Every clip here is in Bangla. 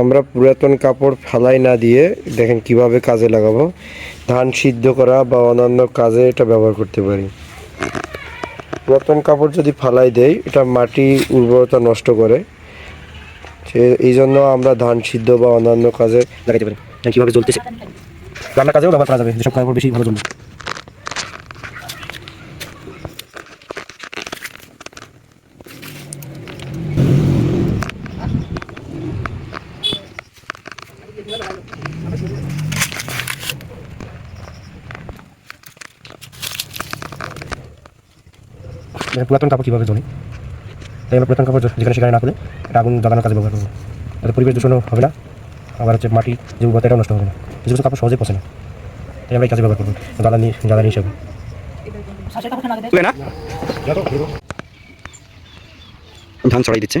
আমরা পুরাতন কাপড় ফালাই না দিয়ে দেখেন কীভাবে কাজে লাগাবো। ধান সিদ্ধ করা বা অন্যান্য কাজে এটা ব্যবহার করতে পারি। পুরাতন কাপড় যদি ফালাই দেই, এটা মাটি উর্বরতা নষ্ট করে। সে এই জন্য আমরা ধান সিদ্ধ বা অন্যান্য কাজে লাগাইতে পারি। কীভাবে জ্বলতেছে? রান্নার কাজেও ব্যবহার করা যাবে, যেসব কাপড় বেশি ভালো জ্বলবে। পুরাতন কাপড় কীভাবে জ্বলে তাই আমরা পুরাতন কাপড় যেখানে সেখানে না করে এটা আগুন জ্বালানোর কাজে ব্যবহার করব। তাতে পরিবেশ দূষণ হবে না আবার হচ্ছে মাটি যে উর্বরতা এটাও নষ্ট হবে না। কিছু কিছু কাপড় সহজে পচে না। তাই আমরা এই কাজে ব্যবহার করব জ্বালানি জ্বালানি হিসাবে। না? ধান ছড়াই দিচ্ছে।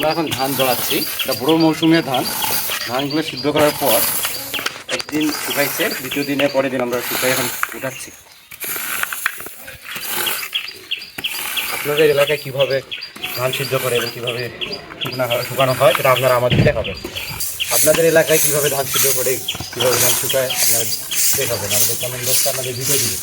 আমরা এখন ধান জড়াচ্ছি। এটা বুড়ো মৌসুমে ধান। ধানগুলো সিদ্ধ করার পর একদিন শুকাইছে দ্বিতীয় দিনে পরের দিন আমরা শুকাই এখন উঠাচ্ছি। আপনাদের এলাকায় কীভাবে ধান সিদ্ধ করে এবং কীভাবে শুকনা হয়- শুকানো হয় সেটা আপনারা আমাদের দেখাবেন। আপনাদের এলাকায় কীভাবে ধান সিদ্ধ করে কীভাবে ধান শুকায় আপনারা দেখাবেন। আমাদের কমেন্ট বক্সে আমাদের ভিডিও দিবেন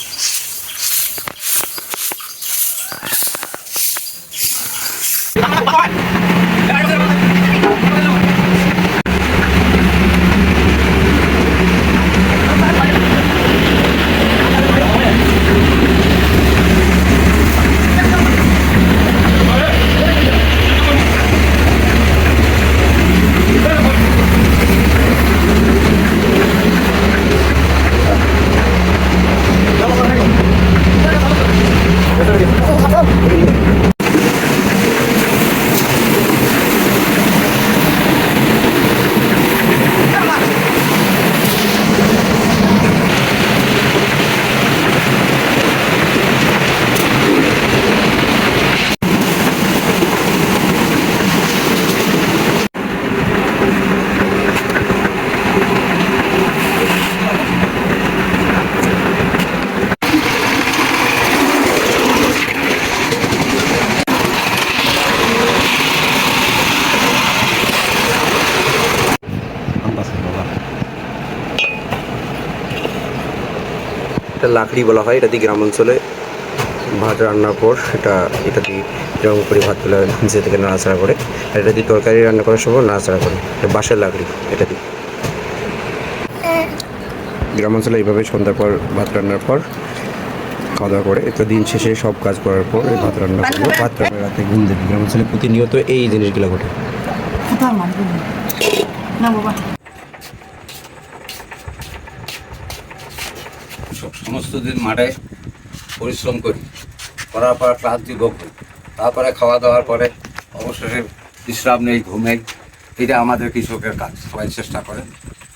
এটা লাকড়ি বলা হয়, এটা দিয়ে গ্রাম অঞ্চলে ভাত রান্নার পর এটা এটা দিয়ে যেরকম করে ভাত তুলে নিচে থেকে নাড়াচাড়া করে, আর এটা দিয়ে তরকারি রান্না করার সময় নাড়াচাড়া করে, এটা বাঁশের লাকড়ি, এটা দিয়ে। গ্রাম অঞ্চলে এইভাবে সন্ধ্যার পর ভাত রান্নার পর খাওয়া দাওয়া করে তো দিন শেষে সব কাজ করার পর এই ভাত রান্না করব। ভাত রান্না রাতে ঘুম দেবে। গ্রাম অঞ্চলে প্রতিনিয়ত এই জিনিসগুলো ঘটে। না বাবা। সব সমস্ত দিন মাঠে পরিশ্রম করি। করার পর ক্লান্তি ভোগ করি। তারপরে খাওয়া দাওয়ার পরে অবশেষে বিশ্রাম নেই ঘুমেই এটা আমাদের কৃষকের কাজ। সবাই চেষ্টা করে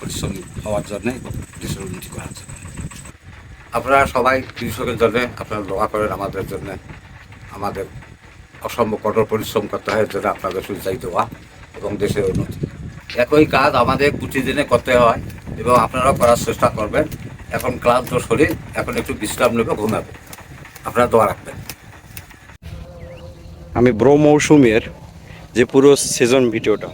পরিশ্রম হওয়ার জন্যে দেশের উন্নতি করার জন্য। আপনারা সবাই কৃষকের জন্য, আপনারা দোয়া করেন আমাদের জন্য। আমাদের অসম্ভব কঠোর পরিশ্রম করতে হয় জন্য আপনাদের সুচাই দেওয়া এবং দেশের উন্নতি। একই কাজ আমাদের প্রতিদিনে করতে হয় এবং আপনারাও করার চেষ্টা করবেন। এখন ক্লান্ত শরীর, এখন একটু বিশ্রাম নেবে, ঘুমাবে। আপনারা দোয়া রাখবেন। আমি ব্রো মৌসুমের যে পুরো সিজন ভিডিওটা,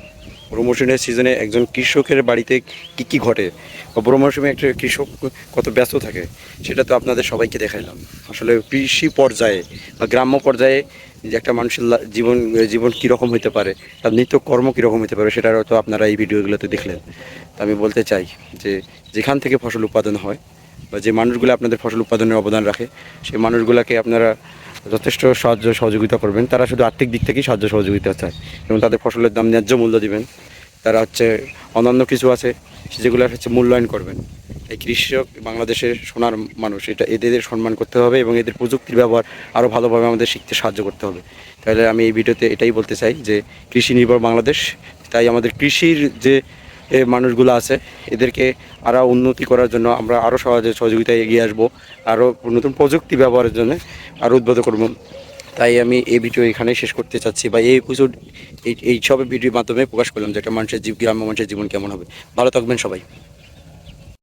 ব্রো মৌসুমের সিজনে একজন কৃষকের বাড়িতে কি কি ঘটে, বা ব্রো মৌসুমে একটা কৃষক কত ব্যস্ত থাকে, সেটা তো আপনাদের সবাইকে দেখাইলাম। আসলে কৃষি পর্যায়ে বা গ্রাম্য পর্যায়ে যে একটা মানুষের জীবন জীবন কীরকম হতে পারে, তার নিত্য কর্ম কীরকম হতে পারে সেটা তো আপনারা এই ভিডিওগুলোতে দেখলেন। আমি বলতে চাই যে যেখান থেকে ফসল উৎপাদন হয় বা যে মানুষগুলো আপনাদের ফসল উৎপাদনের অবদান রাখে, সেই মানুষগুলোকে আপনারা যথেষ্ট সাহায্য সহযোগিতা করবেন। তারা শুধু আর্থিক দিক থেকেই সাহায্য সহযোগিতা চায়। এবং তাদের ফসলের দাম ন্যায্য মূল্য দিবেন। তারা হচ্ছে অন্যান্য কিছু আছে যেগুলো হচ্ছে মূল্যায়ন করবেন। এই কৃষক বাংলাদেশের সোনার মানুষ, এটা এদের সম্মান করতে হবে এবং এদের প্রযুক্তির ব্যবহার আরও ভালোভাবে আমাদের শিখতে সাহায্য করতে হবে। তাহলে আমি এই ভিডিওতে এটাই বলতে চাই যে কৃষি নির্ভর বাংলাদেশ, তাই আমাদের কৃষির যে মানুষগুলো আছে। এদেরকে আরও উন্নতি করার জন্য আমরা আরও সহজে সহযোগিতায় এগিয়ে আসব, আরও নতুন প্রযুক্তি ব্যবহারের জন্য আরও উদ্বুদ্ধ করব। তাই আমি এই ভিডিও এখানে শেষ করতে চাচ্ছি বা এই এপিসোড এই সব ভিডিওর মাধ্যমে প্রকাশ করলাম যে একটা মানুষের জীব, গ্রাম্য মানুষের জীবন কেমন হবে। ভালো থাকবেন সবাই।